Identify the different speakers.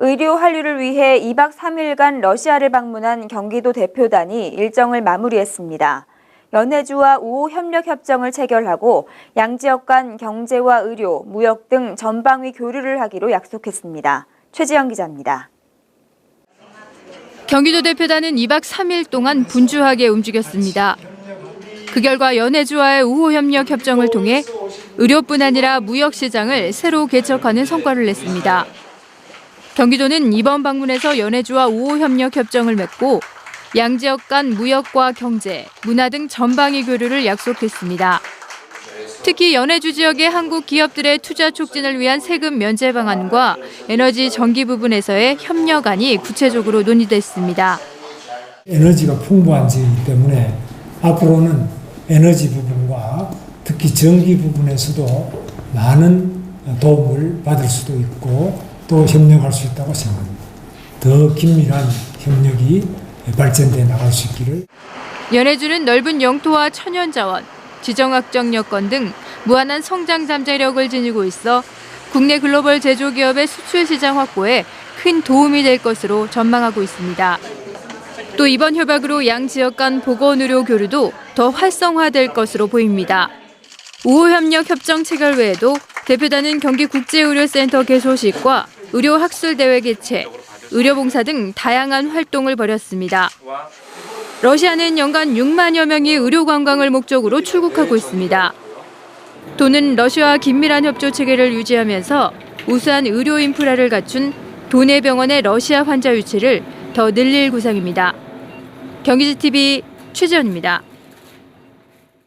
Speaker 1: 의료 한류를 위해 2박 3일간 러시아를 방문한 경기도 대표단이 일정을 마무리했습니다. 연해주와 우호 협력 협정을 체결하고 양 지역 간 경제와 의료, 무역 등 전방위 교류를 하기로 약속했습니다. 최지영 기자입니다.
Speaker 2: 경기도 대표단은 2박 3일 동안 분주하게 움직였습니다. 그 결과 연해주와의 우호 협력 협정을 통해 의료뿐 아니라 무역 시장을 새로 개척하는 성과를 냈습니다. 경기도는 이번 방문에서 연해주와 우호 협력 협정을 맺고 양 지역 간 무역과 경제, 문화 등 전방위 교류를 약속했습니다. 특히 연해주 지역의 한국 기업들의 투자 촉진을 위한 세금 면제 방안과 에너지 전기 부분에서의 협력안이 구체적으로 논의됐습니다.
Speaker 3: 에너지가 풍부한 지역이기 때문에 앞으로는 에너지 부분과 특히 전기 부분에서도 많은 도움을 받을 수도 있고 또 협력할 수 있다고 생각합니다. 더 긴밀한 협력이 발전돼 나갈 수 있기를
Speaker 2: 연해주는 넓은 영토와 천연 자원, 지정학적 여건 등 무한한 성장 잠재력을 지니고 있어 국내 글로벌 제조 기업의 수출 시장 확보에 큰 도움이 될 것으로 전망하고 있습니다. 또 이번 협약으로 양 지역 간 보건 의료 교류도 더 활성화될 것으로 보입니다. 우호협력 협정 체결 외에도 대표단은 경기 국제의료센터 개소식과 의료학술대회 개최, 의료봉사 등 다양한 활동을 벌였습니다. 러시아는 연간 6만여 명이 의료 관광을 목적으로 출국하고 있습니다. 도는 러시아와 긴밀한 협조 체계를 유지하면서 우수한 의료 인프라를 갖춘 도내 병원의 러시아 환자 유치를 더 늘릴 구상입니다. 경기지TV 최지연입니다.